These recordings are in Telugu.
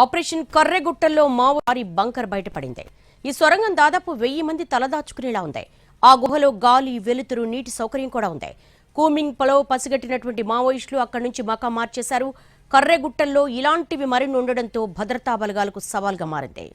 ఆపరేషన్ కర్రెగుట్టల్లో మావారి బంకర్ బయటపడింది. ఈ సొరంగం దాదాపు వెయ్యి మంది తలదాచుకునేలా ఉంది. ఆ గుహలో గాలి వెలుతురు నీటి సౌకర్యం కూడా ఉంది. కూమింగ్ పొలవు పసిగట్టినటువంటి మావోయిస్టులు అక్కడి నుంచి మకా మార్చేశారు. కర్రెగుట్టల్లో ఇలాంటివి మరిన్ని ఉండడంతో భద్రతా బలగాలకు సవాల్గా మారింది.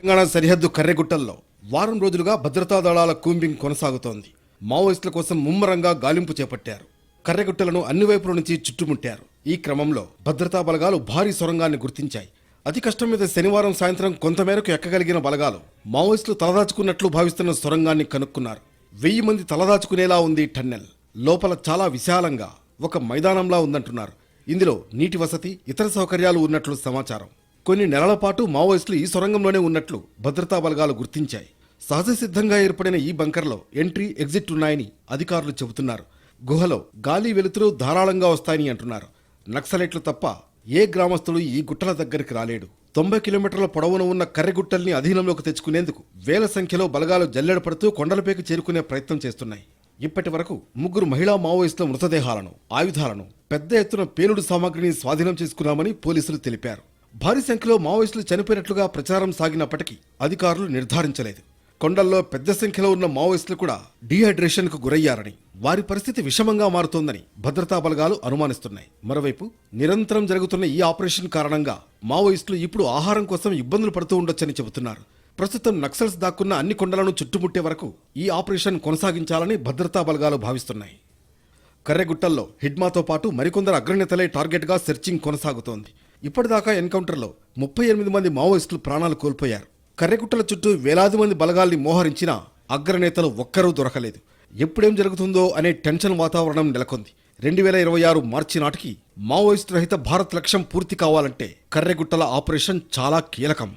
తెలంగాణ సరిహద్దు కర్రెగుట్టల్లో వారం రోజులుగా భద్రతా దళాల కూంబింగ్ కొనసాగుతోంది. మావోయిస్టుల కోసం ముమ్మరంగా గాలింపు చేపట్టారు. కర్రెగుట్టలను అన్ని వైపుల నుంచి చుట్టుముట్టారు. ఈ క్రమంలో భద్రతా బలగాలు భారీ సొరంగాన్ని గుర్తించాయి. అతి కష్టం మీద శనివారం సాయంత్రం కొంతమేరకు ఎక్కగలిగిన బలగాలు మావోయిస్టులు తలదాచుకున్నట్లు భావిస్తున్న సొరంగాన్ని కనుక్కున్నారు. వెయ్యి మంది తలదాచుకునేలా ఉంది టన్నెల్. లోపల చాలా విశాలంగా ఒక మైదానంలా ఉందంటున్నారు. ఇందులో నీటి వసతి ఇతర సౌకర్యాలు ఉన్నట్లు సమాచారం. కొన్ని నెలల పాటు మావోయిస్టులు ఈ సొరంగంలోనే ఉన్నట్లు భద్రతా బలగాలు గుర్తించాయి. సహజ సిద్ధంగా ఏర్పడిన ఈ బంకర్లో ఎంట్రీ ఎగ్జిట్ ఉన్నాయని అధికారులు చెబుతున్నారు. గుహలో గాలి వెలుతురు ధారాళంగా వస్తాయని అంటున్నారు. నక్సలైట్లు తప్ప ఏ గ్రామస్తుడు ఈ గుట్టల దగ్గరికి రాలేడు. తొంభై కిలోమీటర్ల పొడవున ఉన్న కర్రెగుట్టల్ని అధీనంలోకి తెచ్చుకునేందుకు వేల సంఖ్యలో బలగాలు జల్లెడ పడుతూ కొండలపైకి చేరుకునే ప్రయత్నం చేస్తున్నాయి. ఇప్పటి వరకు ముగ్గురు మహిళా మావోయిస్టుల మృతదేహాలను ఆయుధాలను పెద్ద ఎత్తున పేలుడు సామాగ్రిని స్వాధీనం చేసుకున్నామని పోలీసులు తెలిపారు. భారీ సంఖ్యలో మావోయిస్టులు చనిపోయినట్లుగా ప్రచారం సాగినప్పటికీ అధికారులు నిర్ధారించలేదు. కొండల్లో పెద్ద సంఖ్యలో ఉన్న మావోయిస్టులు కూడా డీహైడ్రేషన్కు గురయ్యారని వారి పరిస్థితి విషమంగా మారుతోందని భద్రతా బలగాలు అనుమానిస్తున్నాయి. మరోవైపు నిరంతరం జరుగుతున్న ఈ ఆపరేషన్ కారణంగా మావోయిస్టులు ఇప్పుడు ఆహారం కోసం ఇబ్బందులు పడుతూ ఉండొచ్చని చెబుతున్నారు. ప్రస్తుతం నక్సల్స్ దాక్కున్న అన్ని కొండలను చుట్టుముట్టే వరకు ఈ ఆపరేషన్ కొనసాగించాలని భద్రతా బలగాలు భావిస్తున్నాయి. కర్రెగుట్టల్లో హిడ్మాతో పాటు మరికొందరు అగ్రనేతలే టార్గెట్గా సెర్చింగ్ కొనసాగుతోంది. ఇప్పటిదాకా ఎన్కౌంటర్లో ముప్పై ఎనిమిది మంది మావోయిస్టులు ప్రాణాలు కోల్పోయారు. కర్రెగుట్టల చుట్టూ వేలాది మంది బలగాల్ని మోహరించిన అగ్రనేతలు ఒక్కరూ దొరకలేదు. ఎప్పుడేం జరుగుతుందో అనే టెన్షన్ వాతావరణం నెలకొంది. రెండు వేల ఇరవై ఆరు మార్చి నాటికి మావోయిస్టు రహిత భారత్ లక్ష్యం పూర్తి కావాలంటే కర్రెగుట్టల ఆపరేషన్ చాలా కీలకం.